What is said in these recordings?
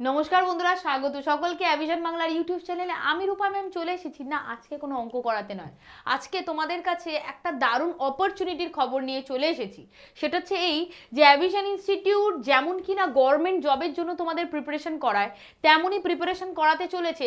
নমস্কার বন্ধুরা, স্বাগত। সকলকে অ্যাভিশন বাংলার ইউটিউব চ্যানেলে আমি রূপা ম্যাম চলে এসেছি। না, আজকে কোনো অঙ্ক করাতে নয়। আজকে তোমাদের কাছে একটা দারুণ অপরচুনিটির খবর নিয়ে চলে এসেছি। সেটা হচ্ছে এই যে অ্যাভিশন ইনস্টিটিউট যেমন কি না গভর্নমেন্ট জবের জন্য তোমাদের প্রিপারেশন করায়, তেমনই প্রিপারেশন করাতে চলেছে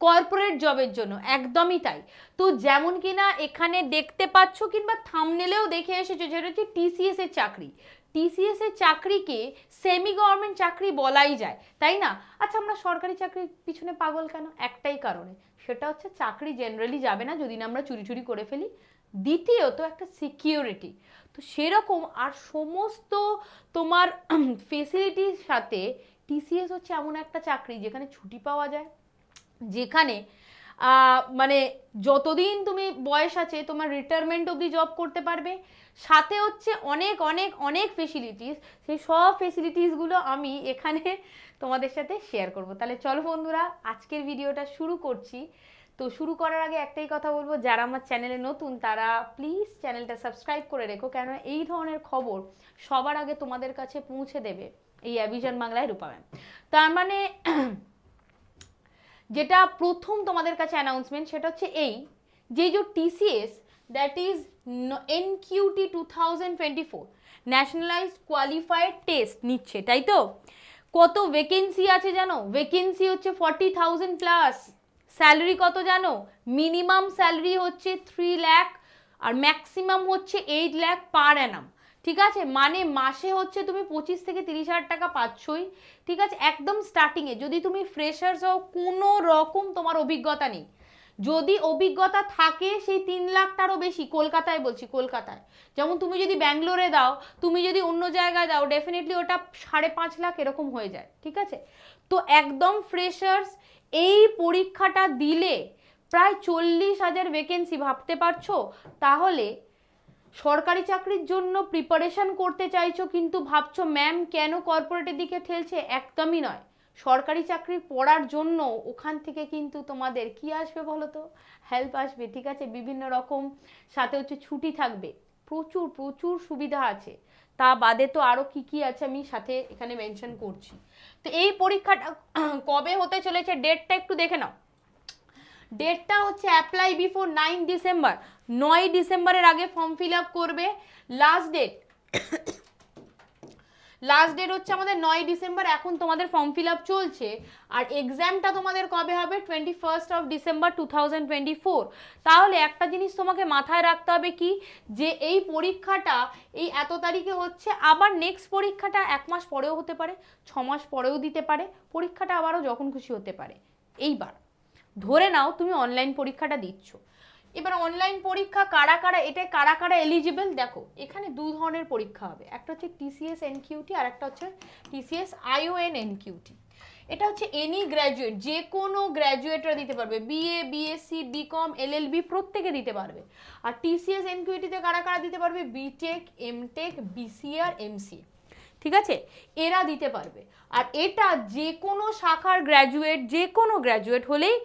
কর্পোরেট জবের জন্য। একদমই তাই। তো যেমন কি না এখানে দেখতে পাচ্ছ কিংবা থামনেলেও দেখে এসেছ, যেটা হচ্ছে টিসিএস এর চাকরি। টিসিএস এর চাকরিকে সেমি গভর্নমেন্ট চাকরি বলাই যায়, তাই না? আচ্ছা আমরা সরকারি চাকরির পিছনে পাগল কেন? একটাই কারণে, সেটা হচ্ছে চাকরি জেনারেলি যাবে না যদি না আমরা চুরি চুরি করে ফেলি। দ্বিতীয়ত একটা সিকিউরিটি তো সেরকম আর সমস্ত তোমার ফেসিলিটির সাথে টিসিএস হচ্ছে এমন একটা চাকরি যেখানে ছুটি পাওয়া যায়, যেখানে মানে যতদিন তুমি বয়স আছে, তোমার রিটায়ারমেন্ট অবধি জব করতে পারবে। সাথে হচ্ছে অনেক অনেক অনেক ফেসিলিটিস সেই সব ফেসিলিটিসগুলো আমি এখানে তোমাদের সাথে শেয়ার করব। তাহলে চলো বন্ধুরা, আজকের ভিডিওটা শুরু করছি। তো শুরু করার আগে একটাই কথা বলব, যারা আমার চ্যানেলে নতুন, তারা প্লিজ চ্যানেলটা সাবস্ক্রাইব করে রেখো। কেননা এই ধরনের খবর সবার আগে তোমাদের কাছে পৌঁছে দেবে এই অ্যাভিশন বাংলায় রূপা ম্যাম তার মানে যেটা প্রথম তোমাদের কাছে অ্যানাউন্সমেন্ট সেটা হচ্ছে এই, যে যে TCS that is NQT two thousand twenty four nationalised qualified test নিচ্ছে, তাই তো? কত ভেকেন্সি আছে জানো? ভেকেন্সি হচ্ছে ফর্টি থাউজেন্ড প্লাস স্যালারি কত জানো? মিনিমাম স্যালারি হচ্ছে থ্রি ল্যাক আর ম্যাক্সিমাম হচ্ছে এইট ল্যাক পার অ্যানাম ঠিক আছে? মানে মাসে হচ্ছে তুমি পঁচিশ থেকে তিরিশ হাজার টাকা পাচ্ছই। ঠিক আছে? একদম স্টার্টিংয়ে যদি তুমি ফ্রেশার্স হও, কোনো রকম তোমার অভিজ্ঞতা নেই। যদি অভিজ্ঞতা থাকে, সেই তিন লাখটারও বেশি। কলকাতায় বলছি, কলকাতায়। যেমন তুমি যদি ব্যাঙ্গালোরে দাও, তুমি যদি অন্য জায়গায় দাও ডেফিনেটলি ওটা সাড়ে পাঁচ লাখ এরকম হয়ে যায়। ঠিক আছে? তো একদম ফ্রেশার্স এই পরীক্ষাটা দিলে প্রায় চল্লিশ হাজার ভ্যাকেন্সি ভাবতে পারছ? তাহলে সরকারি চাকরির জন্য প্রিপারেশন করতে চাইছো কিন্তু ভাবছ ম্যাম কেন কর্পোরেটের দিকে ঠেলছে? একদমই নয়। সরকারি চাকরি পড়ার জন্য ওখান থেকে কিন্তু তোমাদের কি আসবে বলো তো? হেল্প আসবে, ঠিক আছে? বিভিন্ন রকম, সাথে হচ্ছে ছুটি থাকবে। প্রচুর প্রচুর সুবিধা আছে। তা বাদে তো আরও কি কি আছে আমি সাথে এখানে মেনশন করছি। তো এই পরীক্ষাটা কবে হতে চলেছে? ডেটটা একটু দেখে নাও। ডেটটা হচ্ছে অ্যাপ্লাই বিফোর নাইন ডিসেম্বর নয় ডিসেম্বরের আগে ফর্ম ফিল আপ করবে। লাস্ট ডেট লাস্ট ডেট হচ্ছে আমাদের নয় ডিসেম্বর, এখন তোমাদের ফর্ম ফিল আপ চলছে। আর এক্সামটা তোমাদের কবে হবে? Twenty first of December two thousand twenty four তাহলে একটা জিনিস তোমাকে মাথায় রাখতে হবে কি? যে এই পরীক্ষাটা এই এত তারিখে হচ্ছে, আবার নেক্সট পরীক্ষাটা এক মাস পরেও হতে পারে, ছ মাস পরেও দিতে পারে। পরীক্ষাটা আবারও যখন খুশি হতে পারে। এইবার, ধরে নাও তুমি অনলাইন পরীক্ষাটা দিচ্ছ। এবার অনলাইন পরীক্ষা কারা কারা এটা কারা কারা এলিজিবল দেখো, এখানে দু ধরনের পরীক্ষা হবে। একটা হচ্ছে টিসিএস এনকিউটি আর একটা হচ্ছে টিসিএস আইওএন এনকিউটি এটা হচ্ছে এনি গ্র্যাজুয়েট যে কোনো গ্র্যাজুয়েটরা দিতে পারবে। বিএ বিএসসি বিকম এলএলবি প্রত্যেকে দিতে পারবে। আর টিসিএস এনকিউটিতে কারা কারা দিতে পারবে? বিটেক এমটেক বিসিআর এমসি ঠিক আছে? এরা দিতে পারবে। আর এটা যে কোনো শাখার গ্র্যাজুয়েট যে কোনো গ্র্যাজুয়েট হলেই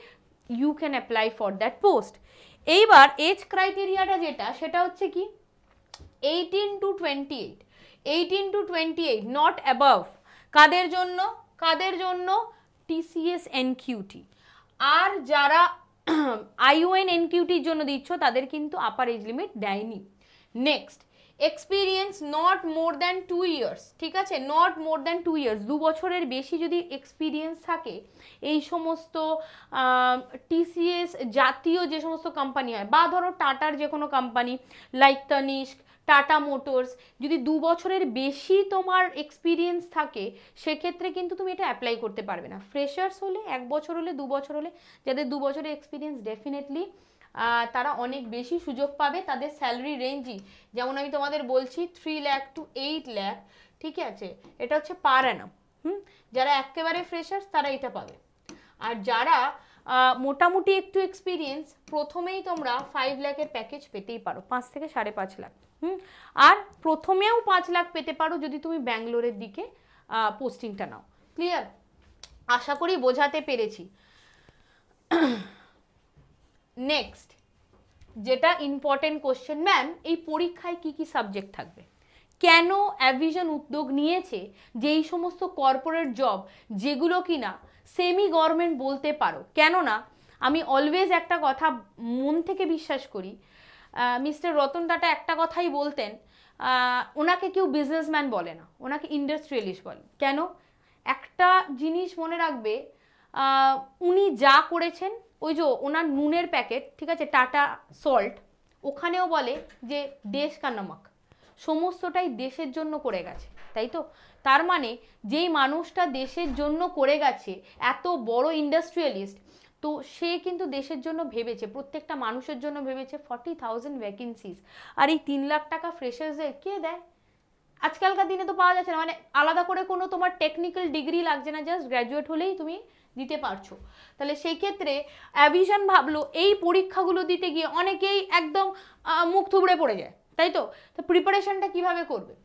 you can apply for that post এইবার এজ ক্রাইটেরিয়াটা যেটা, সেটা হচ্ছে কি? Eighteen to twenty eight eighteen to twenty eight not above কাদের জন্য? কাদের জন্য টিসিএস এনকিউটি আর যারা আইওএন এনকিউটির জন্য দিচ্ছ, তাদের কিন্তু আপার এজ লিমিট দেয়নি। Next experience not more than two years ঠিক আছে? Not more than two years দু বছরের বেশি যদি এক্সপিরিয়েন্স থাকে, এই সমস্ত টিসিএস জাতীয় যে সমস্ত কোম্পানি হয়, বা ধরো টাটার যে কোনো company like Tanishq Tata motors যদি দু বছরের বেশি তোমার এক্সপিরিয়েন্স থাকে, সেক্ষেত্রে কিন্তু তুমি এটা অ্যাপ্লাই করতে পারবে না। ফ্রেশার্স হলে, এক বছর হলে, দু বছর হলে, যাদের দু বছরের এক্সপিরিয়েন্স ডেফিনেটলি তারা অনেক বেশি সুযোগ পাবে তাদের স্যালারি রেঞ্জই যেমন আমি তোমাদের বলছি three lakh to eight lakh ঠিক আছে? এটা হচ্ছে পার অ্যানাম হুম? যারা একেবারে ফ্রেশার্স তারা এটা পাবে। আর যারা মোটামুটি একটু এক্সপিরিয়েন্স প্রথমেই তোমরা ফাইভ লাখের প্যাকেজ পেতেই পারো, পাঁচ থেকে সাড়ে পাঁচ লাখ, হুম? আর প্রথমেও পাঁচ লাখ পেতে পারো যদি তুমি ব্যাঙ্গালোরের দিকে পোস্টিংটা নাও। ক্লিয়ার আশা করি বোঝাতে পেরেছি। নেক্সট যেটা ইম্পর্টেন্ট কোশ্চেন ম্যাম এই পরীক্ষায় কি কি সাবজেক্ট থাকবে? কেন অ্যাভিশন উদ্যোগ নিয়েছে যে এই সমস্ত কর্পোরেট জব যেগুলো কিনা সেমি গভর্নমেন্ট বলতে পারো? কেননা, আমি অলওয়েজ একটা কথা মন থেকে বিশ্বাস করি মিস্টার রতন টাটা একটা কথাই বলতেন ওনাকে কেউ বিজনেসম্যান বলে না, ওনাকে ইন্ডাস্ট্রিয়ালিস্ট বলে। কেন? একটা জিনিস মনে রাখবে উনি যা করেছেন ওই যে ওনার নুনের প্যাকেট, ঠিক আছে, টাটা সল্ট, ওখানেও বলে যে দেশ কা নমক। সমস্তটাই দেশের জন্য করে গেছে, তাই তো? তার মানে যেই মানুষটা দেশের জন্য করে গেছে, এত বড় ইন্ডাস্ট্রিয়ালিস্ট, তো সে কিন্তু দেশের জন্য ভেবেছে, প্রত্যেকটা মানুষের জন্য ভেবেছে ফর্টি থাউজেন্ড ভ্যাকেন্সিস আর এই তিন লাখ টাকা ফ্রেশার্সদের কে দেয়? আজকালকার দিনে তো পাওয়া যাচ্ছে না মানে আলাদা করে কোনো তোমার টেকনিক্যাল ডিগ্রি লাগছে না জাস্ট গ্র্যাজুয়েট হলেই তুমি দিতে পারছ। তাহলে সেই ক্ষেত্রে অ্যাভিশন ভাবলো, এই পরীক্ষাগুলো দিতে গিয়ে অনেকেই একদম মুখ থুবড়ে পড়ে যায়, তাই তো? তো প্রিপারেশনটা কীভাবে করবে?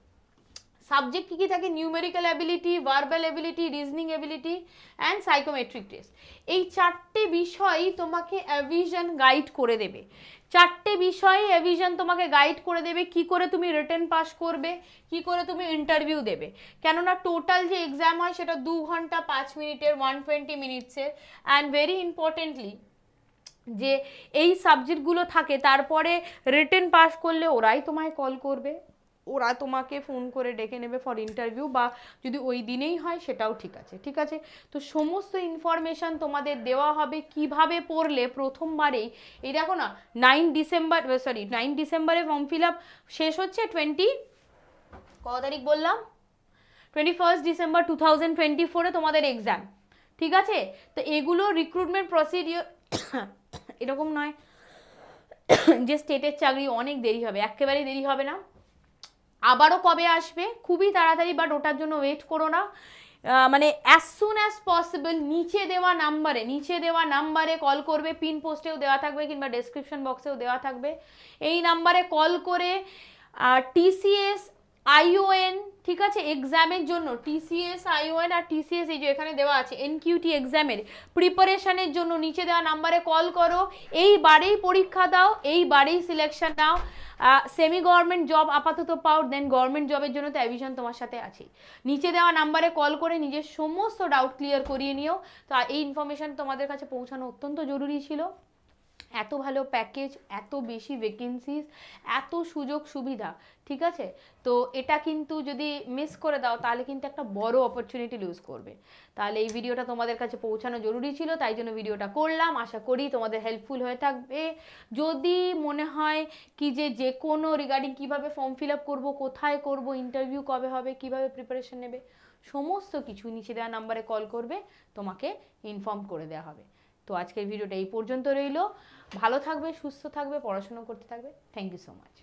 সাবজেক্ট কী কী থাকে? Numerical ability verbal ability reasoning ability and psychometric test এই চারটে বিষয়ই তোমাকে অ্যাভিশন গাইড করে দেবে। চারটে বিষয়ে এভিশন তোমাকে গাইড করে দেবে, কি করে তুমি রিটার্ন পাস করবে, কি করে তুমি ইন্টারভিউ দেবে। কেননা টোটাল যে এক্সাম হয় সেটা দু ঘণ্টা পাঁচ মিনিটের ওয়ান টোয়েন্টি মিনিটসের অ্যান্ড ভেরি ইম্পর্টেন্টলি যে এই সাবজেক্টগুলো থাকে, তারপরে রিটার্ন পাস করলে ওরাই তোমায় কল করবে। ওরা তোমাকে ফোন করে ডেকে নেবে ফর ইন্টারভিউ বা যদি ওই দিনেই হয় সেটাও ঠিক আছে ঠিক আছে? তো সমস্ত ইনফরমেশান তোমাদের দেওয়া হবে কীভাবে পড়লে প্রথমবারেই। এই দেখো না নাইন ডিসেম্বর সরি নাইন ডিসেম্বরে ফর্ম ফিল আপ শেষ হচ্ছে টোয়েন্টি ক তারিখ বললাম? Twenty first December two thousand twenty ফোরে তোমাদের এক্সাম ঠিক আছে? তো এগুলো রিক্রুটমেন্ট প্রসিডিওর এরকম নয়। যে স্টেটের চাকরি অনেক দেরি হবে, একেবারেই দেরি হবে না। আবারও কবে আসবে? খুবই তাড়াতাড়ি বাট ওটার জন্য ওয়েট করো না। মানে অ্যাজ সুন অ্যাজ পসিবল নিচে দেওয়া নাম্বারে নিচে দেওয়া নাম্বারে কল করবে পিন পোস্টেও দেওয়া থাকবে কিংবা ডেসক্রিপশন বক্সেও দেওয়া থাকবে। এই নাম্বারে কল করে টিসিএস আইওএন ঠিক আছে এক্সামের জন্য টিসিএস আইওএন আর টিসিএস এই যে এখানে দেওয়া আছে এনকিউটি এক্সামের প্রিপারেশনের জন্য নিচে দেওয়া নাম্বারে কল করো, এইবারেই পরীক্ষা দাও, এইবারেই সিলেকশন নাও সেমি গভর্নমেন্ট জব আপাতত পাও দেন গভর্নমেন্ট জবের জন্য তো অ্যাভিশন তোমার সাথে আছে নিচে দেওয়া নাম্বারে কল করে নিজের সমস্ত ডাউট ক্লিয়ার করিয়ে নিও, তো এই ইনফরমেশন তোমাদের কাছে পৌঁছানো অত্যন্ত জরুরি ছিল। এত ভালো প্যাকেজ এত বেশি ভ্যাকেন্সিস এত সুযোগ সুবিধা, ঠিক আছে? তো এটা কিন্তু যদি মিস করে দাও, তাহলে কিন্তু একটা বড় অপরচুনিটি লুজ করবে। তাহলে এই ভিডিওটা তোমাদের কাছে পৌঁছানো জরুরি ছিল, তাই জন্য ভিডিওটা করলাম। আশা করি তোমাদের হেল্পফুল হয়ে থাকবে। যদি মনে হয় কি যে যে কোনো রিগার্ডিং কীভাবে ফর্ম ফিল আপ করব, কোথায় করব ইন্টারভিউ কবে হবে, কীভাবে প্রিপারেশন নেবে, সমস্ত কিছু নিচে দেওয়া নাম্বারে কল করবে, তোমাকে ইনফর্ম করে দেওয়া হবে। তো আজকের ভিডিওটা এই পর্যন্ত রইল। ভালো থাকবে, সুস্থ থাকবে, পড়াশোনা করতে থাকবে। Thank you so much